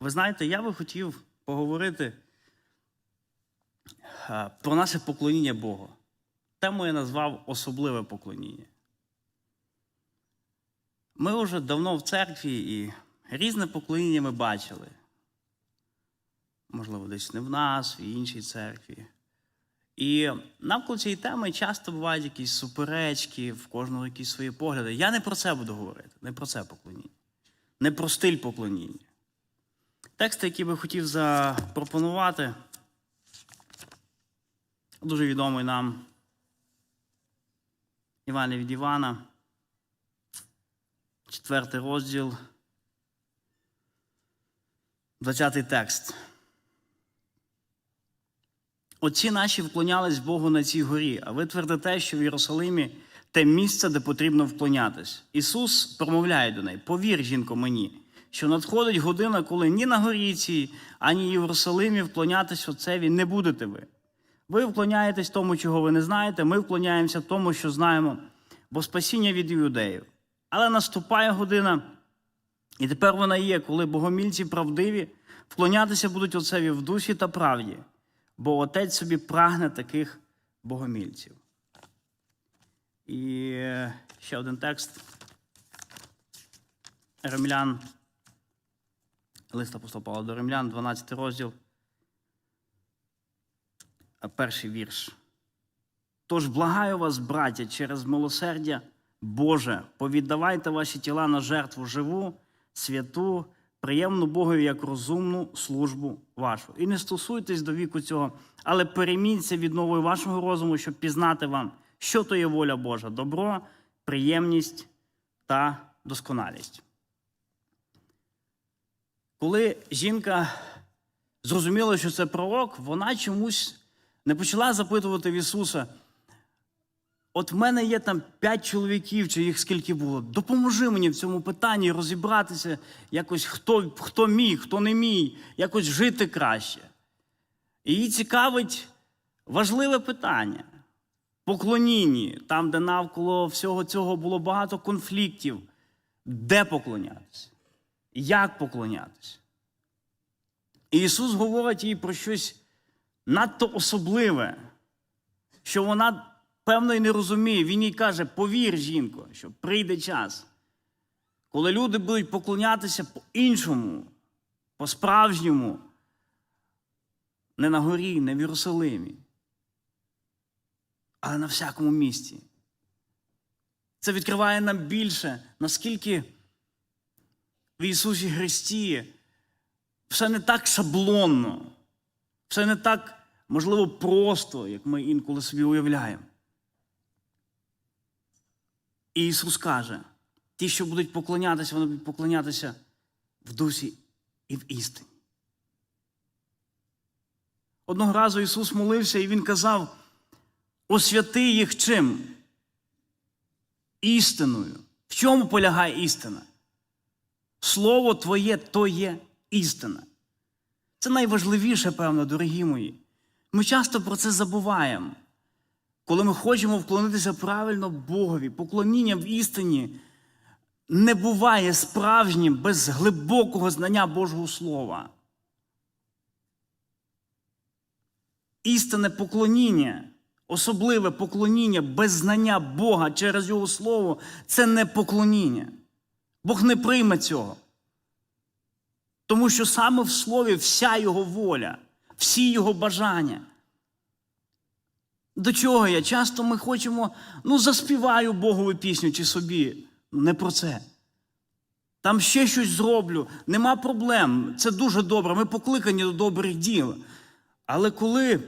Ви знаєте, я би хотів поговорити е, про наше поклоніння Богу. Тему я назвав особливе поклоніння. Ми вже давно в церкві і різне поклоніння ми бачили. Можливо, десь не в нас, в іншій церкві. І навколо цієї теми часто бувають якісь суперечки, в кожного якісь свої погляди. Я не про це буду говорити, не про це поклоніння, не про стиль поклоніння. Текст, який би хотів запропонувати, дуже відомий нам Івана від Івана, четвертий розділ, 20 текст. Отці наші вклонялись Богу на цій горі, а ви твердите, що в Єрусалимі те місце, де потрібно вклонятись. Ісус промовляє до неї: Повір, жінко, мені, що надходить година, коли ні на горі цій, ані Єрусалимі вклонятись Отцеві не будете ви. Ви вклоняєтесь тому, чого ви не знаєте, ми вклоняємося тому, що знаємо, бо спасіння від юдеїв. Але наступає година, і тепер вона є, коли богомільці правдиві вклонятися будуть Отцеві в душі та правді, бо Отець собі прагне таких богомільців. І е, ще один текст. Римлян, лист апостола Павла до Римлян, 12 розділ, перший вірш. Тож благаю вас, браття, через милосердя Боже, повіддавайте ваші тіла на жертву живу, святу, приємну Богові як розумну службу вашу. І не стосуйтесь до віку цього, але переміться від нової вашого розуму, щоб пізнати вам, що то є воля Божа, добро, приємність та досконалість. Коли жінка зрозуміла, що це пророк, вона чомусь не почала запитувати в Ісуса. От в мене є там п'ять чоловіків, чи їх скільки було. Допоможи мені в цьому питанні розібратися, якось хто, хто мій, хто не мій, якось жити краще. І її цікавить важливе питання. Поклонінні, там, де навколо всього цього було багато конфліктів, де поклонятися, як поклонятися. І Ісус говорить їй про щось надто особливе, що вона, певно, і не розуміє. Він їй каже: повір, жінко, що прийде час, коли люди будуть поклонятися по-іншому, по-справжньому, не на горі, не в Єрусалимі, але на всякому місці. Це відкриває нам більше, наскільки в Ісусі Христі все не так шаблонно, все не так, можливо, просто, як ми інколи собі уявляємо. І Ісус каже: ті, що будуть поклонятися, вони будуть поклонятися в дусі і в істині. Одного разу Ісус молився, і Він казав: освяти їх чим? Істиною. В чому полягає істина? Слово Твоє то є істина. Це найважливіше, певно, дорогі мої. Ми часто про це забуваємо. Коли ми хочемо вклонитися правильно Богові, поклоніння в істині не буває справжнім без глибокого знання Божого Слова. Істинне поклоніння, особливе поклоніння без знання Бога через Його Слово це не поклоніння. Бог не прийме цього. Тому що саме в слові вся його воля, всі його бажання. До чого я? Часто ми хочемо, ну, заспіваю Богову пісню чи собі. Не про це. Там ще щось зроблю, нема проблем. Це дуже добре. Ми покликані до добрих діл. Але коли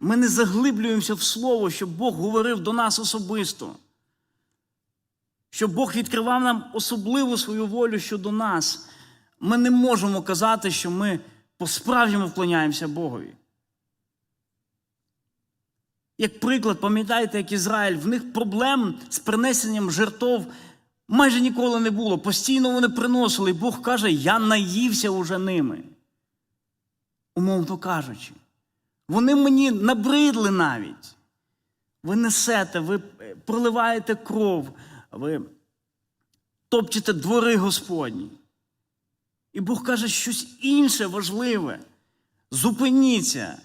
ми не заглиблюємося в слово, щоб Бог говорив до нас особисто, щоб Бог відкривав нам особливу свою волю щодо нас, ми не можемо казати, що ми по-справжньому вклоняємося Богові. Як приклад, пам'ятаєте, як Ізраїль, в них проблем з принесенням жертв майже ніколи не було. Постійно вони приносили, і Бог каже, я наївся уже ними. Умовно кажучи, вони мені набридли навіть. Ви несете, ви проливаєте кров, ви топчете двори Господні. І Бог каже щось інше важливе. Зупиніться.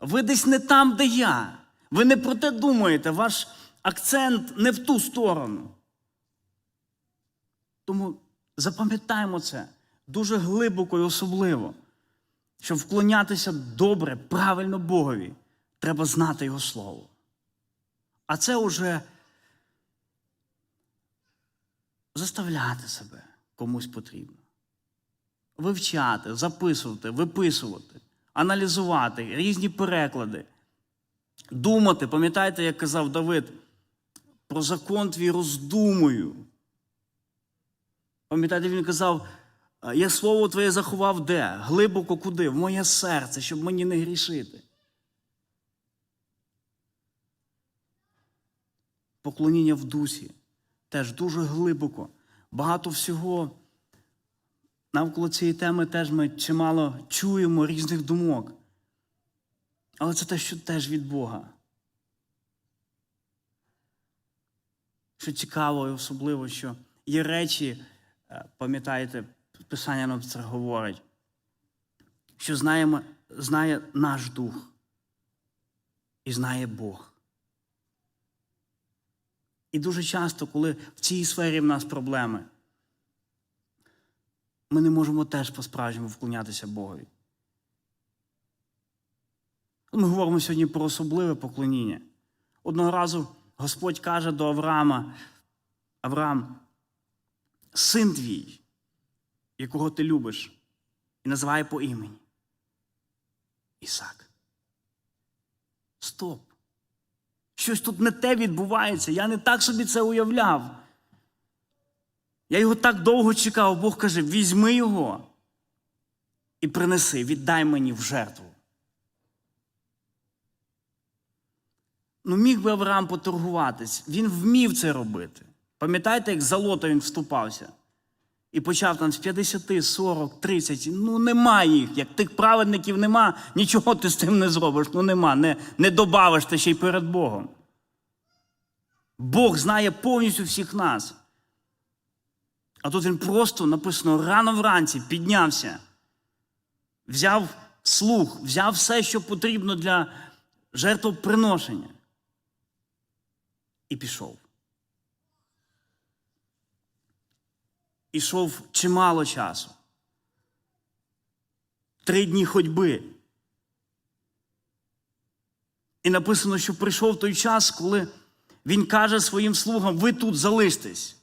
Ви десь не там, де я. Ви не про те думаєте, ваш акцент не в ту сторону. Тому запам'ятаємо це дуже глибоко і особливо. Щоб вклонятися добре, правильно Богові, треба знати Його Слово. А це уже заставляти себе комусь потрібно. Вивчати, записувати, виписувати, аналізувати, різні переклади, думати. Пам'ятаєте, як казав Давид, про закон твій роздумую. Пам'ятаєте, він казав, я слово твоє заховав де? Глибоко куди? В моє серце, щоб мені не грішити. Поклоніння в дусі теж дуже глибоко. Багато всього навколо цієї теми теж ми чимало чуємо різних думок. Але це те, що теж від Бога. Що цікаво і особливо, що є речі, е, пам'ятаєте, Писання нам це говорить, що знаємо, знає наш дух і знає Бог. І дуже часто, коли в цій сфері в нас проблеми, ми не можемо теж по-справжньому вклонятися Богові. Ми говоримо сьогодні про особливе поклоніння. Одного разу Господь каже до Авраама: Авраам, син твій, якого ти любиш, і називає по імені. Ісак. Стоп. Щось тут не те відбувається. Я не так собі це уявляв. Я його так довго чекав. Бог каже: візьми його і принеси, віддай мені в жертву. Ну, міг би Авраам поторгуватись. Він вмів це робити. Пам'ятаєте, як за лото він вступався? І почав там з 50, 40, 30. Ну, нема їх. Як тих праведників нема, нічого ти з цим не зробиш. Ну нема, не, не добавиш ти ще й перед Богом. Бог знає повністю всіх нас. А тут він просто написано рано вранці піднявся, взяв слух, взяв все, що потрібно для жертвоприношення. І пішов. Ішов чимало часу. Три дні ходьби. І написано, що прийшов той час, коли він каже своїм слугам: ви тут залиштесь,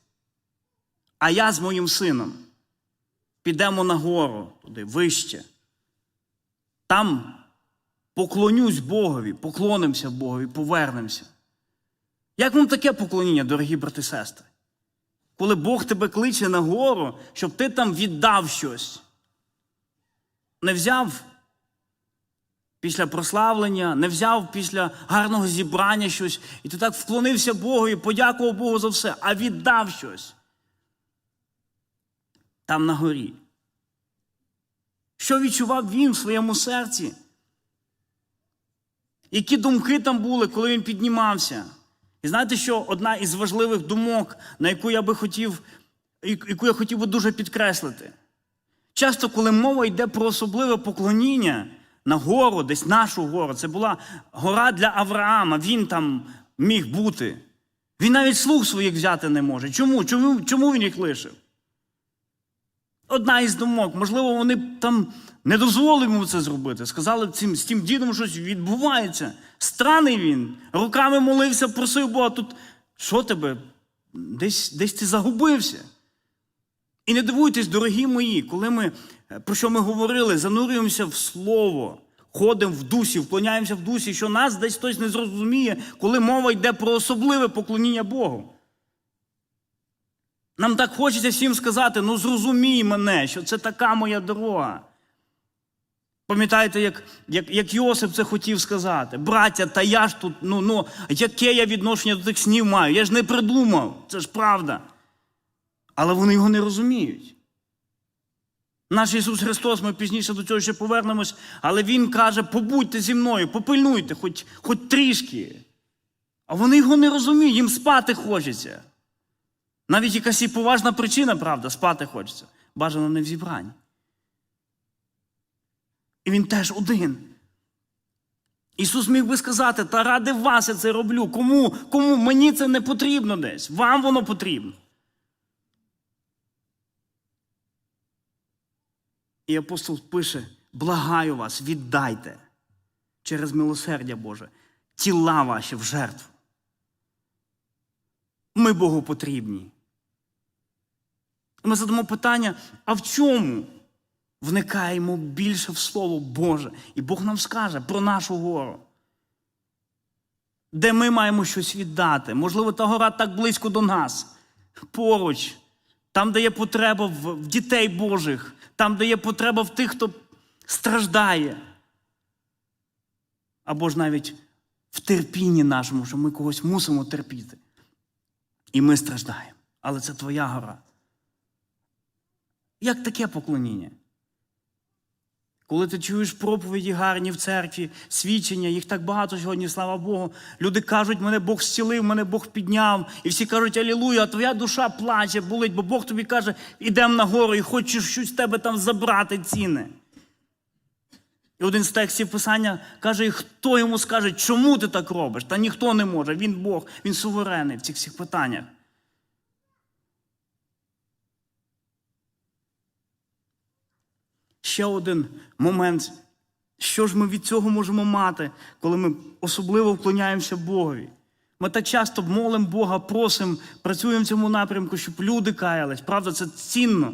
а я з моїм сином підемо на гору туди вище. Там поклонюсь Богові, поклонимося Богові, повернемося. Як вам таке поклоніння, дорогі брати і сестри? Коли Бог тебе кличе на гору, щоб ти там віддав щось. Не взяв після прославлення, не взяв після гарного зібрання щось, і ти так вклонився Богу і подякував Богу за все, а віддав щось. Там на горі. Що відчував він в своєму серці? Які думки там були, коли він піднімався? І знаєте, що одна із важливих думок, на яку я би хотів, яку я хотів би дуже підкреслити. Часто, коли мова йде про особливе поклоніння на гору, десь нашу гору, це була гора для Авраама, він там міг бути. Він навіть слуг своїх взяти не може. Чому? Чому, Чому він їх лишив? Одна із думок, можливо, вони там не дозволили йому це зробити. Сказали цим, з тим дідом щось відбувається. Странний він. Руками молився, просив Бога, тут що тебе? Десь, десь ти загубився. І не дивуйтесь, дорогі мої, коли ми, про що ми говорили, занурюємося в слово, ходимо в дусі, вклоняємося в дусі, що нас десь хтось не зрозуміє, коли мова йде про особливе поклоніння Богу. Нам так хочеться всім сказати, ну зрозумій мене, що це така моя дорога. Пам'ятаєте, як як, як Йосип це хотів сказати? Браття, та я ж тут, ну, ну, яке я відношення до тих снів маю? Я ж не придумав, це ж правда. Але вони його не розуміють. Наш Ісус Христос, ми пізніше до цього ще повернемось, але Він каже: побудьте зі мною, попильнуйте, хоч, хоч трішки. А вони його не розуміють, їм спати хочеться. Навіть якась і поважна причина, правда, спати хочеться. бажано не в зібранні. І він теж один. Ісус міг би сказати, та ради вас я це роблю. Кому? Кому? Мені це не потрібно десь. Вам воно потрібно. І апостол пише: благаю вас, віддайте через милосердя Боже тіла ваші в жертву. Ми Богу потрібні. Ми задамо питання, а в чому вникаємо більше в Слово Боже? І Бог нам скаже про нашу гору. Де ми маємо щось віддати? Можливо, та гора так близько до нас, поруч, там, де є потреба в дітей Божих, там, де є потреба в тих, хто страждає. Або ж навіть в терпінні нашому, що ми когось мусимо терпіти. І ми страждаємо. Але це твоя гора. Як таке поклоніння? Коли ти чуєш проповіді гарні в церкві, свідчення, їх так багато сьогодні, слава Богу. Люди кажуть, мене Бог зцілив, мене Бог підняв. І всі кажуть, Алілуя, а твоя душа плаче, болить, бо Бог тобі каже, ідемо на гору і хочеш щось з тебе там забрати ціни. І один з текстів Писання каже, і хто йому скаже, чому ти так робиш? Та ніхто не може. Він Бог, він суверенний в цих всіх питаннях. Ще один момент. Що ж ми від цього можемо мати, коли ми особливо вклоняємося Богові? Ми так часто молимо Бога, просимо, працюємо в цьому напрямку, щоб люди каялись. Правда, це цінно.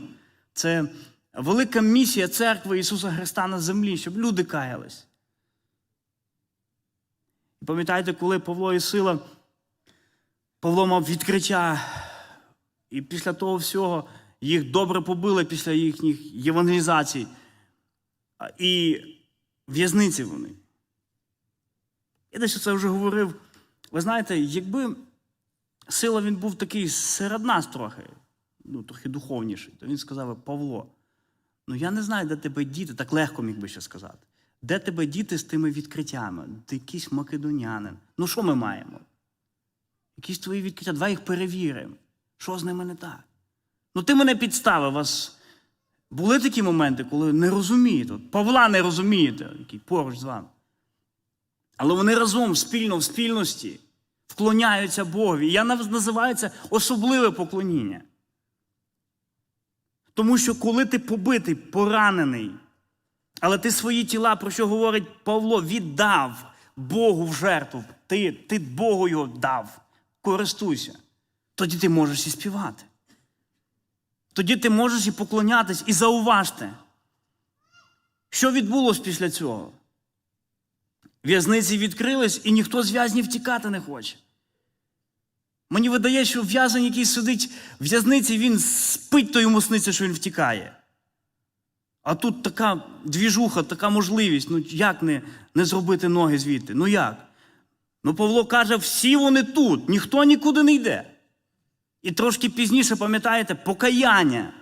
Це велика місія церкви Ісуса Христа на землі, щоб люди каялись. І пам'ятаєте, коли Павло і Сила, Павло мав відкриття, і після того всього їх добре побили після їхніх євангелізацій. І в'язниці вони. Я десь це вже говорив. Ви знаєте, якби сила він був такий серед нас трохи, ну, трохи духовніший, то він сказав: Павло, ну я не знаю, де тебе діти, так легко міг би ще сказати. Де тебе діти з тими відкриттями? Ти якийсь македонянин. Ну що ми маємо? Якісь твої відкриття, давай їх перевіримо. Що з ними не так? Ну ти мене підставив. Вас були такі моменти, коли не розумієте. Павла не розумієте, який поруч з вами. Але вони разом спільно в спільності вклоняються Богові. І я називаю це особливе поклоніння. Тому що коли ти побитий, поранений, але ти свої тіла, про що говорить Павло, віддав Богу в жертву, ти, ти Богу його дав, користуйся, тоді ти можеш і співати. Тоді ти можеш і поклонятись, і зауважте, що відбулося після цього. В'язниці відкрились, і ніхто з в'язнів тікати не хоче. Мені видає, що в'язень, який сидить в в'язниці, він спить, то йому сниться, що він втікає. А тут така двіжуха, така можливість. Ну як не, не зробити ноги звідти? Ну як? Ну, Павло каже, всі вони тут, ніхто нікуди не йде. І трошки пізніше, пам'ятаєте, покаяння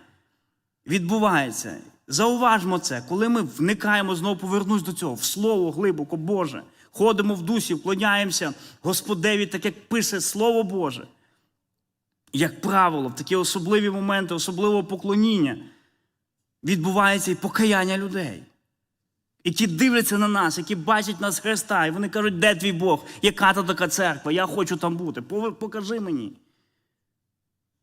відбувається. Зауважмо це, коли ми вникаємо, знову повернусь до цього, в слово глибоко Боже, ходимо в дусі, вклоняємося Господеві, так як пише Слово Боже. Як правило, в такі особливі моменти, особливого поклоніння відбувається і покаяння людей, які дивляться на нас, які бачать нас Христа, і вони кажуть, де твій Бог? Яка то така церква? Я хочу там бути. Покажи мені.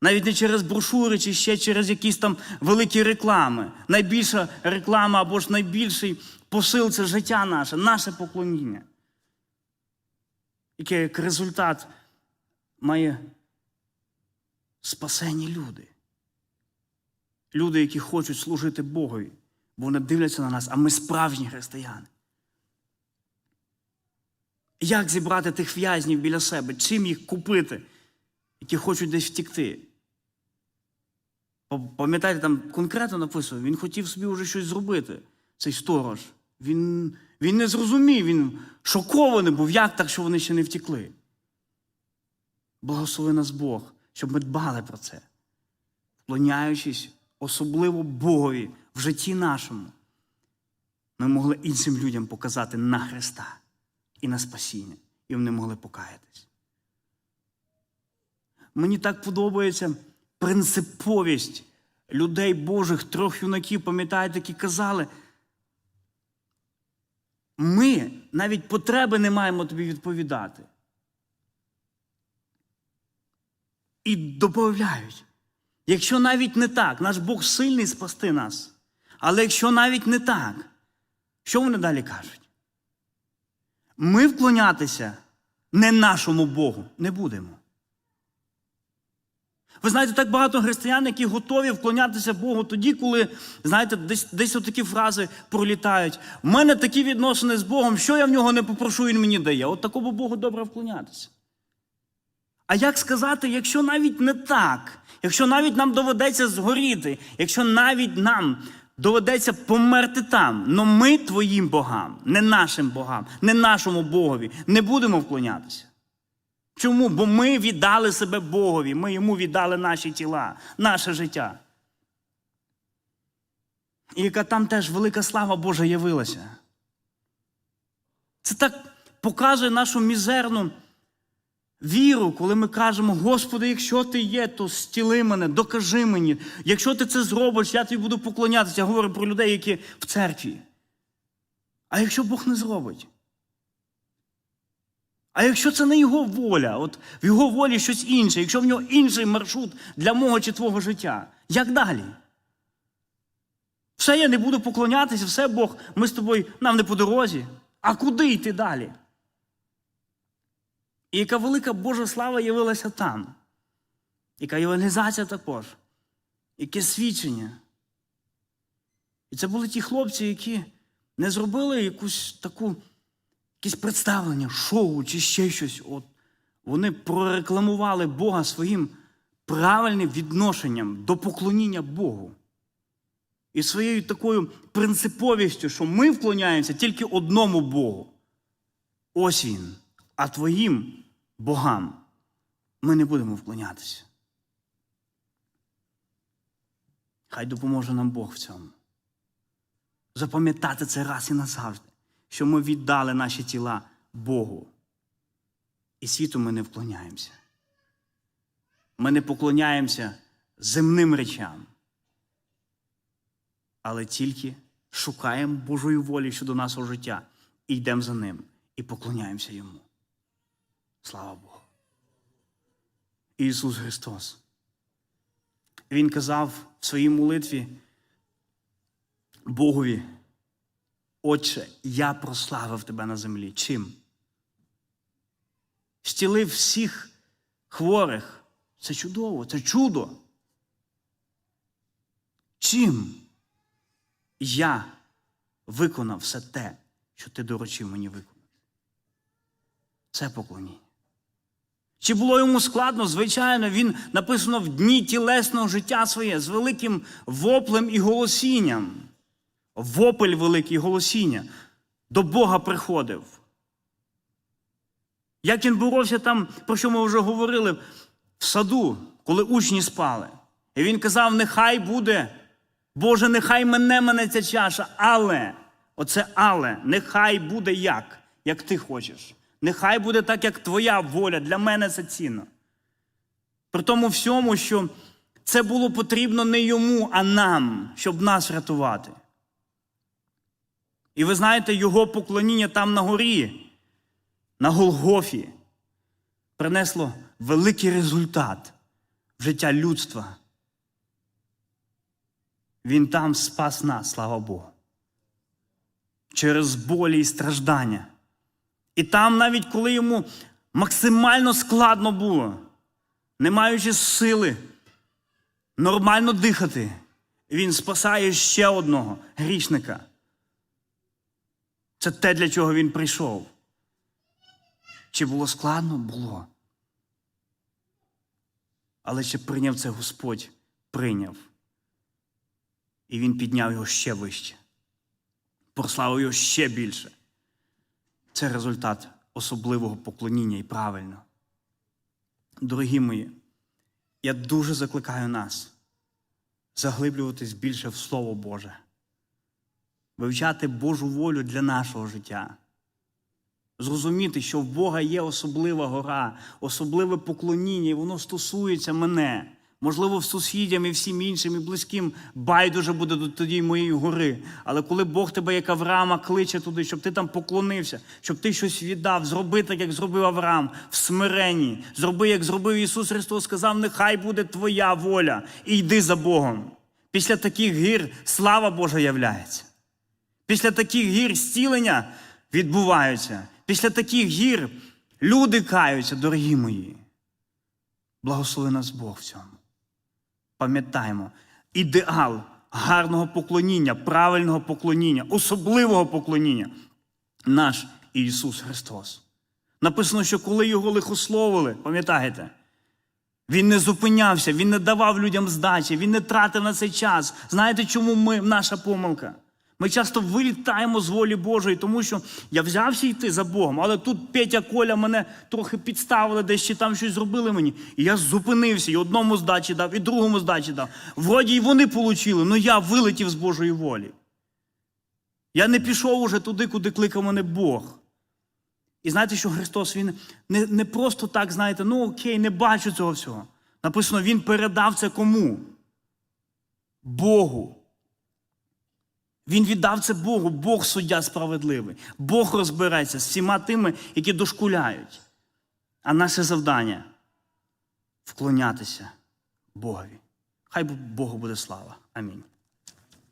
Навіть не через брошури чи ще через якісь там великі реклами. Найбільша реклама або ж найбільший посил це життя наше, наше поклоніння. Яке як результат має спасені люди. Люди, які хочуть служити Богові, бо вони дивляться на нас, а ми справжні християни. Як зібрати тих в'язнів біля себе? Чим їх купити, які хочуть десь втікти? Пам'ятаєте, там конкретно написано, він хотів собі вже щось зробити, цей сторож. Він, він не зрозумів, він шокований був, як так, що вони ще не втекли. Благослови нас Бог, щоб ми дбали про це, вклоняючись особливо Богові в житті нашому, ми могли іншим людям показати на Христа і на спасіння, і вони могли покаятись. Мені так подобається принциповість людей Божих, трьох юнаків, пам'ятаєте, які казали. Ми навіть потреби не маємо тобі відповідати. І доповідають, якщо навіть не так, наш Бог сильний спасти нас. Але якщо навіть не так, що вони далі кажуть? Ми вклонятися не нашому Богу не будемо. Ви знаєте, так багато християн, які готові вклонятися Богу тоді, коли, знаєте, десь десь отакі фрази пролітають. У мене такі відносини з Богом, що я в нього не попрошу, він мені дає. От такому Богу добре вклонятися. А як сказати, якщо навіть не так, якщо навіть нам доведеться згоріти, якщо навіть нам доведеться померти там, но ми твоїм богам, не нашим богам, не нашому Богові, не будемо вклонятися. Чому? Бо ми віддали себе Богові, ми йому віддали наші тіла, наше життя. І яка там теж велика слава Божа явилася. Це так показує нашу мізерну віру, коли ми кажемо, Господи, якщо ти є, то стіли мене, докажи мені. Якщо ти це зробиш, я тобі буду поклонятися. Я говорю про людей, які в церкві. А якщо Бог не зробить? А якщо це не його воля, от в його волі щось інше, якщо в нього інший маршрут для мого чи твого життя, як далі? Все, я не буду поклонятися, все Бог, ми з тобою нам не по дорозі. А куди йти далі? І яка велика Божа слава явилася там, яка євангелізація також, яке свідчення. І це були ті хлопці, які не зробили якусь таку, якесь представлення, шоу чи ще щось. От Вони прорекламували Бога своїм правильним відношенням до поклоніння Богу. І своєю такою принциповістю, що ми вклоняємося тільки одному Богу. Ось він. А твоїм богам ми не будемо вклонятися. Хай допоможе нам Бог в цьому. Запам'ятати це раз і назавжди, що ми віддали наші тіла Богу. І світу ми не вклоняємося. Ми не поклоняємося земним речам, але тільки шукаємо Божої волі щодо нашого життя і йдемо за ним, і поклоняємося йому. Слава Богу. Ісус Христос. Він казав в своїй молитві Богові, Отче, я прославив тебе на землі. Чим? Стілив всіх хворих. Це чудово, це чудо. Чим я виконав все те, що ти доручив мені виконати? Це поклоніння. Чи було йому складно? Звичайно, він написано в дні тілесного життя своє з великим воплем і голосінням. Вопль великий голосіння. До Бога приходив. Як він боровся там, про що ми вже говорили, в саду, коли учні спали. І він казав: нехай буде, Боже, нехай мене мене ця чаша, але, оце але, нехай буде як, як ти хочеш. Нехай буде так, як твоя воля. Для мене це цінно. При тому всьому, що це було потрібно не йому, а нам, щоб нас рятувати. І ви знаєте, його поклоніння там на горі, на Голгофі, принесло великий результат в життя людства. Він там спас нас, слава Богу. Через болі і страждання. І там, навіть коли йому максимально складно було, не маючи сили нормально дихати, він спасає ще одного грішника. Це те, для чого він прийшов. Чи було складно? Було. Але чи прийняв це Господь? Прийняв. І він підняв його ще вище, прославив його ще більше. Це результат особливого поклоніння і правильно. Дорогі мої, я дуже закликаю нас заглиблюватись більше в Слово Боже, вивчати Божу волю для нашого життя, зрозуміти, що в Бога є особлива гора, особливе поклоніння, і воно стосується мене, Можливо, сусідям і всім іншим, і близьким байдуже буде до тоді моєї гори. Але коли Бог тебе, як Авраама, кличе туди, щоб ти там поклонився, щоб ти щось віддав, зроби так, як зробив Авраам, в смиренні. Зроби, як зробив Ісус Христос, сказав, нехай буде твоя воля, і йди за Богом. Після таких гір слава Божа являється. Після таких гір зцілення відбуваються. Після таких гір люди каються, дорогі мої. Благослови нас Бог в цьому. Пам'ятаємо, ідеал гарного поклоніння, правильного поклоніння, особливого поклоніння наш Ісус Христос. Написано, що коли його лихословили, пам'ятаєте, він не зупинявся, він не давав людям здачі, він не тратив на цей час. Знаєте, чому ми, наша помилка? Ми часто вилітаємо з волі Божої, тому що я взявся йти за Богом, але тут Петя Коля мене трохи підставили, десь чи там щось зробили мені. І я зупинився, і одному здачі дав, і другому здачі дав. Вроді і вони получили, але я вилетів з Божої волі. Я не пішов уже туди, куди кликав мене Бог. І знаєте, що Христос Він не, не просто так, знаєте, ну окей, не бачу цього всього. Написано, Він передав це кому? Богу. Він віддав це Богу, Бог суддя справедливий. Бог розбереться з всіма тими, які дошкуляють. А наше завдання вклонятися Богові. Хай Богу буде слава. Амінь.